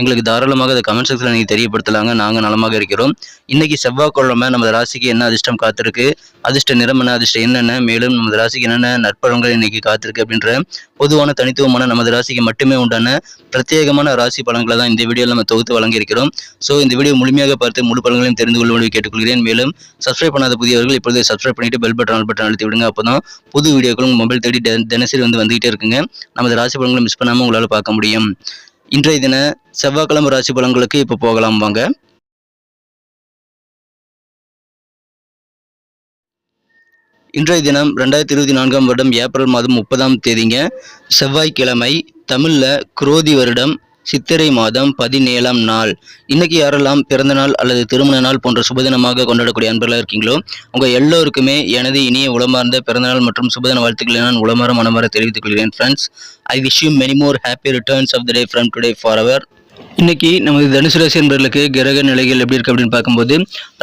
எங்களுக்கு தாராளமாக அதை கமெண்ட் செக்ஷனில் நீங்கள் தெரியப்படுத்தலாங்க. நாங்கள் நலமாக இருக்கிறோம். இன்றைக்கி செவ்வாய்க்கிழமை நமது ராசிக்கு என்ன அதிர்ஷ்டம் காத்திருக்கு? அதிர்ஷ்ட நிறம் என்ன? அதிர்ஷ்டம் என்னென்ன மேலும் நமது ராசிக்கு என்னென்ன நற்பழங்கள் இன்றைக்கி காத்திருக்கு அப்படின்ற பொதுவான தனித்துவமான நமது ராசிக்கு மட்டுமே உண்டான பிரத்யேகமான ராசி பலன்களை தான் இந்த வீடியோவில் நம்ம தொகுத்து வழங்கியிருக்கிறோம். ஸோ இந்த வீடியோ முழுமையாக பார்த்து முழு பலன்களையும் தெரிந்து கொள்ளும்படி கேட்டுக்கொள்கிறேன். மேலும் சப்ஸ்கிரைப் பண்ணாத புதியவர்கள் இப்பொழுது சப்ஸ்கிரைப் பண்ணிட்டு பெல் பட்டன் ஆல் பட்டன் அழுத்தி விடுங்க. அப்போ தான் புது வீடியோக்களும் மொபைல் தேடி தினசரி வந்து வந்துகிட்டே இருக்குங்க. நமது ராசி பலன்களை மிஸ் பண்ணாமல் உங்களால் பார்க்க முடியும். இன்றைய தின செவ்வாய்க்கிழமை ராசி பலன்களுக்கு இப்போ போகலாம் வாங்க. இன்றைய தினம் ரெண்டாயிரத்தி இருபத்தி நான்காம் வருடம் ஏப்ரல் மாதம் முப்பதாம் தேதிங்க. செவ்வாய்க்கிழமை தமிழில் குரோதி வருடம் சித்திரை மாதம் பதினேழாம் நாள். இன்னைக்கு யாரெல்லாம் பிறந்த நாள் அல்லது திருமண நாள் போன்ற சுபதினமாக கொண்டாடக்கூடிய அன்பர்களாக இருக்கீங்களோ உங்கள் எல்லோருக்குமே எனது இனிய உளமார்ந்த பிறந்தநாள் மற்றும் சுபதின வாழ்த்துக்களை நான் உளமாற மனமாற தெரிவித்துக் கொள்கிறேன். Friends I wish you many more happy returns of the day from today for our இன்னைக்கு நமது தனுசு ராசி என்பவர்களுக்கு கிரக நிலைகள் எப்படி இருக்கு அப்படின்னு பார்க்கும்போது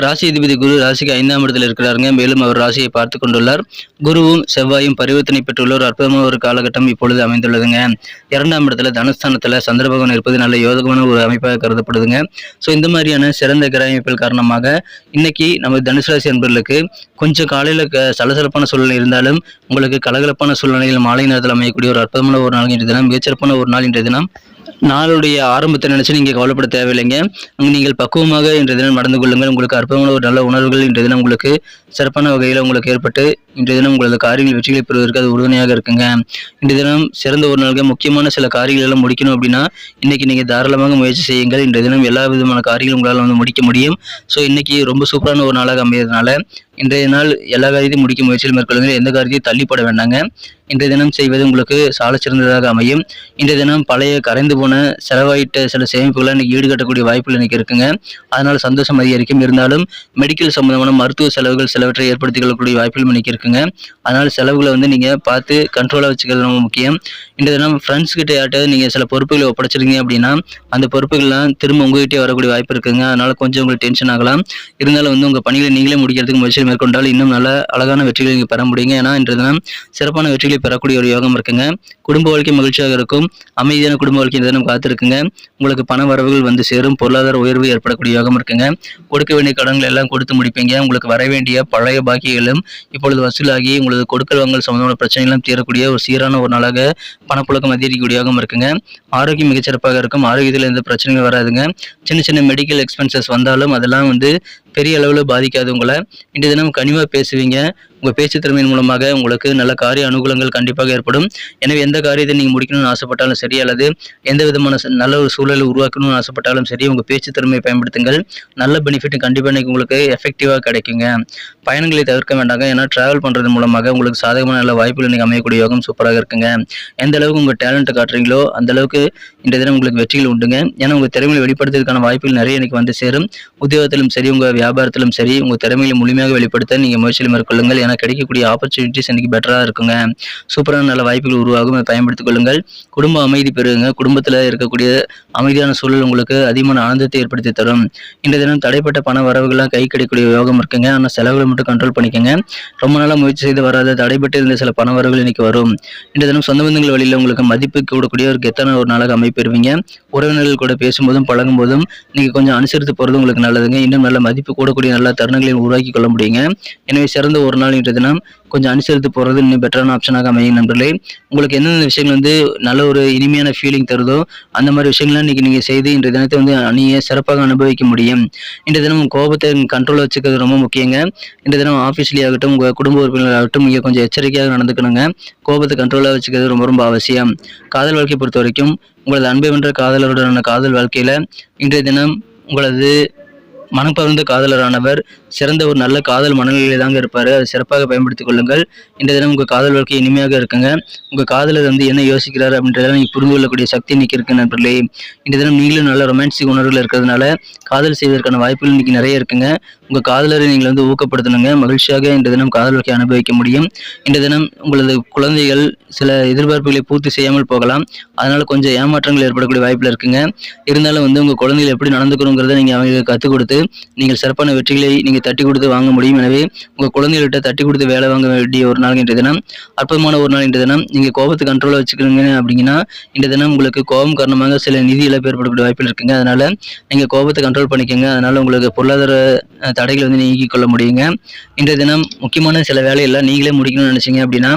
ராசி அதிபதி குரு ராசிக்கு ஐந்தாம் இடத்தில் இருக்கிறாருங்க. மேலும் அவர் ராசியை பார்த்து கொண்டுள்ளார். குருவும் செவ்வாயும் பரிவர்த்தனை பெற்றுள்ள ஒரு அற்புதமான ஒரு காலகட்டம் இப்பொழுது அமைந்துள்ளதுங்க. இரண்டாம் இடத்துல தனுஸ்தானத்தில் சந்திர பகவான் இருப்பது நல்ல யோகமான ஒரு அமைப்பாக கருதப்படுதுங்க. ஸோ இந்த மாதிரியான சிறந்த கிரக அமைப்புகள் காரணமாக இன்னைக்கு நமது தனுசு ராசி என்பவர்களுக்கு கொஞ்சம் காலையில் க சலசலப்பான சூழ்நிலை இருந்தாலும் உங்களுக்கு கலகலப்பான சூழ்நிலையில் மாலை நேரத்தில் அமையக்கூடிய ஒரு அற்புதமான ஒரு நாள் இன்றைய தினம் மிகச்சிறப்பான ஒரு நாள் இன்றைய தினம் நாளுடைய ஆரம்பத்தை நினைச்சு நீங்க கவலைப்பட தேவையில்லைங்க. நீங்கள் பக்குவமாக இன்றைய தினம் நடந்து கொள்ளுங்கள். உங்களுக்கு அற்புதமான ஒரு நல்ல உணர்வுகள் இன்றைய தினம் உங்களுக்கு சிறப்பான வகையில் உங்களுக்கு ஏற்பட்டு இன்றைய தினம் உங்களது காரியங்கள் வெற்றிகளை பெறுவதற்கு அது உறுதுணையாக இருக்குங்க. இன்றைய தினம் சிறந்த ஒரு நாளுக்கு முக்கியமான சில காரியங்கள் எல்லாம் முடிக்கணும் அப்படின்னா இன்னைக்கு நீங்கள் தாராளமாக முயற்சி செய்யுங்கள். இன்றைய தினம் எல்லா விதமான காரியங்களும் உங்களால் வந்து முடிக்க முடியும். ஸோ இன்னைக்கு ரொம்ப சூப்பரான ஒரு நாளாக அமையறதுனால இன்றைய நாள் எல்லா காரியத்தையும் முடிக்க முயற்சியில் மேற்கொள்ளுங்கள். எந்த காரியத்தையும் தள்ளிப்பட வேண்டாங்க. இன்றைய தினம் செய்வது உங்களுக்கு சால சிறந்ததாக அமையும். இன்றைய தினம் பழைய கரைந்து போன செலவாயிட்ட சில சேமிப்புகளை இன்னைக்கு ஈடுகட்டக்கூடிய வாய்ப்புகள் இன்னைக்கு இருக்குங்க. அதனால் சந்தோஷம் அதிகரிக்கும். இருந்தாலும் மெடிக்கல் சம்பந்தமான மருத்துவ செலவுகள் சிலவற்றை ஏற்படுத்திக் கொள்ளக்கூடிய வாய்ப்புகள் இன்னைக்கு இருக்குங்க. அதனால் செலவுகளை வந்து நீங்க பார்த்து கண்ட்ரோலாக வச்சுக்கிறது ரொம்ப முக்கியம். இந்த தினம் ஃப்ரெண்ட்ஸ் கிட்ட யார்ட்டாவது நீங்க சில பொறுப்புகளை ஒப்படைச்சிருக்கீங்க அப்படின்னா அந்த பொறுப்புகள்லாம் திரும்ப உங்ககிட்டே வரக்கூடிய வாய்ப்பு இருக்குங்க. அதனால கொஞ்சம் உங்களுக்கு டென்ஷன் ஆகலாம். இருந்தாலும் வந்து உங்க பணிகளை நீங்களே முடிக்கிறதுக்கு முயற்சி மேற்கொண்டால் இன்னும் நல்ல அழகான வெற்றிகளை நீங்க பெற முடியுங்க. ஏன்னா இன்றைய தினம் சிறப்பான வெற்றிகளை பெறக்கூடிய ஒரு யோகம் இருக்குங்க. குடும்ப வாழ்க்கை மகிழ்ச்சியாக இருக்கும். அமைதியான குடும்ப வாழ்க்கை தினம் காத்திருக்குங்க. உங்களுக்கு பண வரவுகள் வந்து சேரும். பொருளாதார உயர்வு ஏற்படக்கூடிய யோகம் இருக்குங்க. கொடுக்க வேண்டிய கடன்கள் எல்லாம் கொடுத்து முடிப்பீங்க. உங்களுக்கு வர வேண்டிய பழைய பாக்கியங்களும் இப்பொழுது வசூலாகி உங்களது கொடுக்கல் வாங்கல் சம்பந்தமான பிரச்சனைகளும் தீரக்கூடிய ஒரு சீரான ஒரு நாளாக பணப்புழக்கம் அதிகரிக்கக்கூடியதாகவும் இருக்குங்க. ஆரோக்கியம் மிகச்சிறப்பாக இருக்கும். ஆரோக்கியத்தில் எந்த பிரச்சனையும் வராதுங்க. சின்ன சின்ன மெடிக்கல் எக்ஸ்பென்சஸ் வந்தாலும் அதெல்லாம் வந்து பெரிய அளவில் பாதிக்காது உங்களை இன்றைய தினம் கனிவாக பேசுவீங்க. உங்கள் பேச்சு திறமையின் மூலமாக உங்களுக்கு நல்ல காரிய அனுகூலங்கள் கண்டிப்பாக ஏற்படும். எனவே எந்த காரியத்தை நீங்கள் முடிக்கணும்னு ஆசைப்பட்டாலும் சரி அல்லது எந்த விதமான நல்ல ஒரு சூழலை உருவாக்கணும்னு ஆசைப்பட்டாலும் சரி உங்கள் பேச்சு திறமையை பயன்படுத்துங்கள். நல்ல பெனிஃபிட் கண்டிப்பாக இன்றைக்கி உங்களுக்கு எஃபெக்டிவாக கிடைக்குங்க. பயணங்களை தவிர்க்க வேண்டாங்க. ஏன்னா ட்ராவல் பண்ணுறது மூலமாக உங்களுக்கு சாதகமான நல்ல வாய்ப்புகள் இன்றைக்கி அமையக்கூடிய யோகம் சூப்பராக இருக்குங்க. எந்த அளவுக்கு உங்கள் டேலண்ட்டை காட்டுறீங்களோ அந்த அளவுக்கு இன்றைய தினம் உங்களுக்கு வெற்றிகள் உண்டுங்க. ஏன்னா உங்கள் திறமையை வெளிப்படுத்துறதுக்கான வாய்ப்புகள் நிறைய இன்றைக்கி வந்து சேரும். உத்தியோகத்திலும் சரி உங்கள் வியாபாரத்திலும் சரி உங்கள் திறமையை முழுமையாக வெளிப்படுத்த நீங்கள் முயற்சியில் மேற்கொள்ளுங்கள். ஏன்னா கிடைக்கக்கூடிய ஆப்பர்ச்சுனிட்டிஸ் இன்றைக்கி பெட்டராக இருக்குங்க. சூப்பரான நல்ல வாய்ப்புகள் உருவாகும். அதை பயன்படுத்திக் கொள்ளுங்கள். குடும்ப அமைதி பெறுங்க. குடும்பத்தில் இருக்கக்கூடிய அமைதியான சூழல் உங்களுக்கு அதிகமான ஆனந்தத்தை ஏற்படுத்தி தரும். இன்றைய தினம் தடைப்பட்ட பண வரவுகள்லாம் கை கிடைக்கக்கூடிய யோகம் இருக்குங்க. ஆனால் செலவுகளை மட்டும் கண்ட்ரோல் பண்ணிக்கோங்க. ரொம்ப நாளாக முயற்சி செய்து வராத தடைப்பட்டு இருந்த சில பண வரவுகள் இன்னைக்கு வரும். இன்றைய தினம் சொந்த பந்தங்கள் வழியில் உங்களுக்கு மதிப்பு கூடக்கூடிய ஒரு கெத்தான ஒரு நாளாக அமைப்பெறுவீங்க. உறவினர்கள் கூட பேசும்போதும் பழகும் போதும் நீங்கள் கொஞ்சம் அனுசரித்து போகிறது உங்களுக்கு நல்லதுங்க. இன்னும் நல்ல மதிப்பு கூடக்கூடிய நல்ல தருணங்களை உருவாக்கி கொள்ள முடியுங்க. எனவே சிறந்த ஒரு நாள் இன்றைய தினம். கொஞ்சம் அனுசரித்து போகிறது இன்னும் பெட்டரான ஆப்ஷனாக அமையும் நண்பர்களே. உங்களுக்கு என்னென்ன விஷயங்கள் வந்து நல்ல ஒரு இனிமையான ஃபீலிங் தருதோ அந்த மாதிரி விஷயங்கள்லாம் இன்றைக்கி நீங்கள் செய்து இன்றைய தினத்தை வந்து அணிய சிறப்பாக அனுபவிக்க முடியும். இன்றைய தினம் கோபத்தை கண்ட்ரோலில் வச்சுக்கிறது ரொம்ப முக்கியங்க. இன்றைய தினம் ஆஃபீஸ்லேயே ஆகட்டும் உங்கள் குடும்ப உறுப்பினர்களாகட்டும் நீங்கள் கொஞ்சம் எச்சரிக்கையாக நடந்துக்கணுங்க. கோபத்தை கண்ட்ரோலாக வச்சுக்கிறது ரொம்ப ரொம்ப அவசியம். காதல் வாழ்க்கையை பொறுத்த வரைக்கும் உங்களது அன்பை வென்ற காதலருடனான காதல் வாழ்க்கையில் இன்றைய தினம் உங்களது மனப்பகிர்ந்த காதலரானவர் சிறந்த ஒரு நல்ல காதல் மனநிலையில தாங்க இருப்பார். அதை சிறப்பாக பயன்படுத்திக் கொள்ளுங்கள். இந்த தினம் உங்கள் காதல் வாழ்க்கை இனிமையாக இருக்குங்க. உங்கள் காதலர் வந்து என்ன யோசிக்கிறார் அப்படின்றதெல்லாம் நீங்கள் புரிந்து கொள்ளக்கூடிய சக்தி இன்னைக்கு இருக்கு நண்பர்களே. இந்த தினம் நீங்களும் நல்ல ரொமான்டிக் உணர்வுகள் இருக்கிறதுனால காதல் செய்வதற்கான வாய்ப்புகள் இன்னைக்கு நிறைய இருக்குங்க. உங்கள் காதலரை நீங்கள் வந்து ஊக்கப்படுத்தணுங்க. மகிழ்ச்சியாக இந்த தினம் காதல் வாழ்க்கை அனுபவிக்க முடியும். இந்த தினம் உங்களது குழந்தைகள் சில எதிர்பார்ப்புகளை பூர்த்தி செய்யாமல் போகலாம். அதனால் கொஞ்சம் ஏமாற்றங்கள் ஏற்படக்கூடிய வாய்ப்பில் இருக்குங்க. இருந்தாலும் வந்து உங்கள் குழந்தைகள் எப்படி நடந்துக்கணுங்கிறத நீங்கள் அவங்களுக்கு கற்றுக் கொடுத்து நீங்கள் சிறப்பான வெற்றிகளை நீங்கள் தட்டி கொடுத்து வாங்க முடியும். எனவே உங்கள் குழந்தைகள்கிட்ட தட்டி கொடுத்து வேலை வாங்க வேண்டிய ஒரு நாள் இன்றைய தினம். அற்புதமான ஒரு நாள் இன்றைய தினம். நீங்கள் கோபத்தை கண்ட்ரோலாக வச்சுக்கிறீங்க அப்படிங்கன்னா இந்த தினம் உங்களுக்கு கோபம் காரணமாக சில நிதி இழப்பு ஏற்படக்கூடிய வாய்ப்பில் இருக்குங்க. அதனால் நீங்கள் கோபத்தை கண்ட்ரோல் பண்ணிக்கோங்க. அதனால் உங்களுக்கு பொருளாதார தடைகளை வந்து நீக்கிக் கொள்ள முடியுங்க. இன்றைய தினம் முக்கியமான சில வேலையெல்லாம் நீங்களே முடிக்கணும்னு நினச்சிங்க அப்படின்னா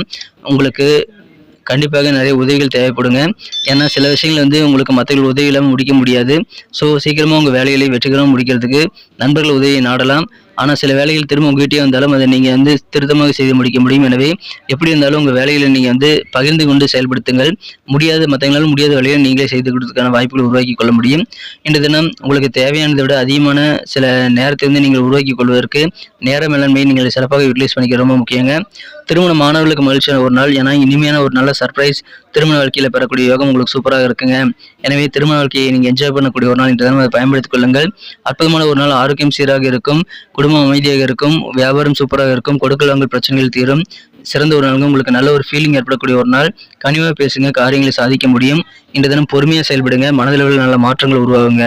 உங்களுக்கு கண்டிப்பாக நிறைய உதவிகள் தேவைப்படுங்க. ஏன்னா சில விஷயங்கள் வந்து உங்களுக்கு மற்றவர்கள் உதவி இல்லாமல் முடிக்க முடியாது. ஸோ சீக்கிரமாக உங்கள் வேலைகளை வெற்றிகரமாக முடிக்கிறதுக்கு நண்பர்கள் உதவியை நாடலாம். ஆனால் சில வேலைகள் திரும்ப உங்ககிட்டே வந்தாலும் அதை நீங்கள் வந்து திருத்தமாக செய்து முடிக்க முடியும். எனவே எப்படி இருந்தாலும் உங்கள் வேலைகளை நீங்கள் வந்து பகிர்ந்து கொண்டு செயல்படுத்துங்கள். முடியாத மற்றவங்களால் முடியாத வேலையை நீங்களே செய்து கொடுத்ததுக்கான வாய்ப்புகளை உருவாக்கி கொள்ள முடியும். இன்று தினம் உங்களுக்கு தேவையானதை விட அதிகமான சில நேரத்தை வந்து நீங்கள் உருவாக்கி கொள்வதற்கு நேர மேலாண்மையை நீங்கள் சிறப்பாக யூட்டிலைஸ் பண்ணிக்க ரொம்ப முக்கியங்க. திருமண மாணவர்களுக்கு மகிழ்ச்சியான ஒரு நாள். ஏன்னா இனிமையான ஒரு நல்ல சர்ப்ரைஸ் திருமண வாழ்க்கையில் பெறக்கூடிய யோகம் உங்களுக்கு சூப்பராக இருக்குங்க. எனவே திருமண வாழ்க்கையை நீங்கள் என்ஜாய் பண்ணக்கூடிய ஒரு நாள் இன்று தினம் அதை பயன்படுத்திக் கொள்ளுங்கள். அற்புதமான ஒரு நாள். ஆரோக்கியம் சீராக இருக்கும். குடும்பம் அமைதியாக இருக்கும். வியாபாரம் சூப்பராக இருக்கும். கொடுக்கல் வாங்கல் பிரச்சனைகள் தீரும். சிறந்த ஒரு நாளுங்க. உங்களுக்கு நல்ல ஒரு ஃபீலிங் ஏற்படக்கூடிய ஒரு நாள். கனிவாக பேசுங்க. காரியங்களை சாதிக்க முடியும். இன்று தினம் பொறுமையாக செயல்படுங்க. மனதளவில் நல்ல மாற்றங்கள் உருவாகுங்க.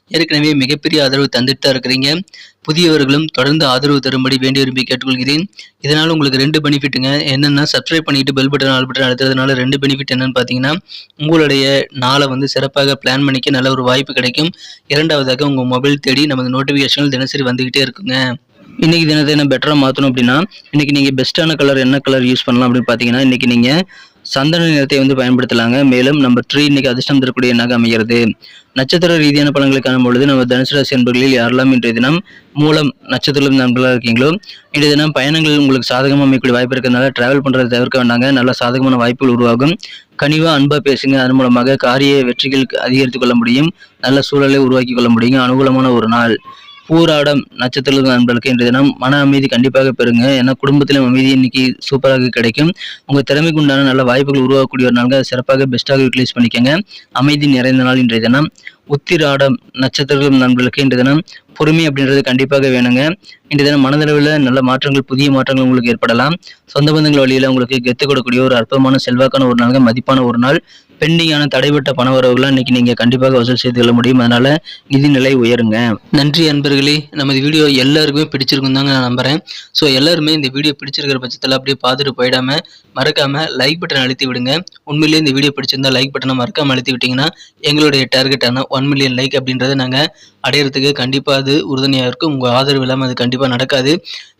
ஏற்கனவே மிகப்பெரிய ஆதரவு தந்துட்டு தான் இருக்கிறீங்க. புதியவர்களும் தொடர்ந்து ஆதரவு தரும்படி வேண்டி விரும்பி கேட்டுக்கொள்கிறேன். இதனால் உங்களுக்கு ரெண்டு பெனிஃபிட்டுங்க. என்னென்னா சப்ஸ்கிரைப் பண்ணிட்டு பெல் பட்டன் ஆல் பட்டன் அழுத்துறதுனால ரெண்டு பெனிஃபிட் என்னன்னு பார்த்தீங்கன்னா உங்களுடைய நாளை வந்து சிறப்பாக பிளான் பண்ணிக்க நல்ல ஒரு வாய்ப்பு கிடைக்கும். இரண்டாவதாக உங்கள் மொபைல் தேடி நமது நோட்டிஃபிகேஷன்கள் தினசரி வந்துக்கிட்டே இருக்குங்க. இன்னைக்கு தினத்தை என்ன பெட்டராக மாற்றணும் அப்படின்னா இன்னைக்கு நீங்கள் பெஸ்ட்டான கலர் என்ன கலர் யூஸ் பண்ணலாம் அப்படின்னு பார்த்தீங்கன்னா இன்னைக்கு நீங்கள் சந்தன நிறத்தை வந்து பயன்படுத்தலாங்க. மேலும் நம்பர் த்ரீ இன்னைக்கு அதிர்ஷ்டம் தரக்கூடிய எண்ணாக அமைகிறது. நட்சத்திர ரீதியான பலன்களை காணும் பொழுது நம்ம தனுசு ராசி என்பர்களில் யாரெல்லாம் இன்றைய தினம் மூலம் நட்சத்திரம் நண்பர்களாக இருக்கீங்களோ இன்றைய தினம் பயணங்கள் உங்களுக்கு சாதகமாக அமைக்கக்கூடிய வாய்ப்பு இருக்கிறதுனால டிராவல் பண்ணுறதை தவிர்க்க வேண்டாங்க. நல்ல சாதகமான வாய்ப்புகள் உருவாகும். கனிவாக அன்பாக பேசுங்க. அதன் மூலமாக காரிய வெற்றிகள் அதிகரித்துக் கொள்ள முடியும். நல்ல சூழலை உருவாக்கி கொள்ள முடியும் அனுகூலமான ஒரு நாள். பூராடம் நட்சத்திர நண்பர்களுக்கு இன்றைய தினம் மன அமைதி கண்டிப்பாக பெறுங்க. ஏன்னா குடும்பத்திலும் அமைதி இன்னைக்கு சூப்பராக கிடைக்கும். உங்கள் திறமைக்கு உண்டான நல்ல வாய்ப்புகள் உருவாக்கக்கூடிய ஒரு நாள்கள் சிறப்பாக பெஸ்ட்டாக யூட்டிலைஸ் பண்ணிக்கோங்க. அமைதி நிறைந்த நாள் இன்றைய தினம். உத்திராடம் நட்சத்திரம் நண்பர்களுக்கு இன்றைய தினம் பொறுமை அப்படின்றது கண்டிப்பாக வேணுங்க. இன்றைய தினம் மனதளவில் நல்ல மாற்றங்கள் புதிய மாற்றங்கள் உங்களுக்கு ஏற்படலாம். சொந்த பந்தங்கள் வழியில் உங்களுக்கு கெத்து கொடுக்கக்கூடிய ஒரு அற்புதமான செல்வாக்கான ஒரு நாள் மதிப்பான ஒரு நாள். பெண்டிங்கான தடைபட்ட பண வரவுகளாம் இன்னைக்கு நீங்கள் கண்டிப்பாக வசூல் செய்து கொள்ள முடியும். அதனால் நிதி நிலை உயருங்க. நன்றி அன்பர்களே. நமது வீடியோ எல்லாருக்குமே பிடிச்சிருக்கும் தாங்க நான் நம்புறேன். ஸோ எல்லாருமே இந்த வீடியோ பிடிச்சிருக்கிற பட்சத்தில் அப்படியே பார்த்துட்டு போயிடாம மறக்காம லைக் பட்டன் அழுத்தி விடுங்க. உண்மையிலேயே இந்த வீடியோ பிடிச்சிருந்தா லைக் பட்டனை மறக்காம அழுத்தி விட்டீங்கன்னா எங்களுடைய டார்கெட்டான ஒன் மில்லியன் லைக் அப்படின்றத நாங்கள் அடையிறதுக்கு கண்டிப்பாக அது உறுதுணையாக இருக்கும். உங்கள் ஆதரவு இல்லாமல் அது கண்டிப்பாக நடக்காது.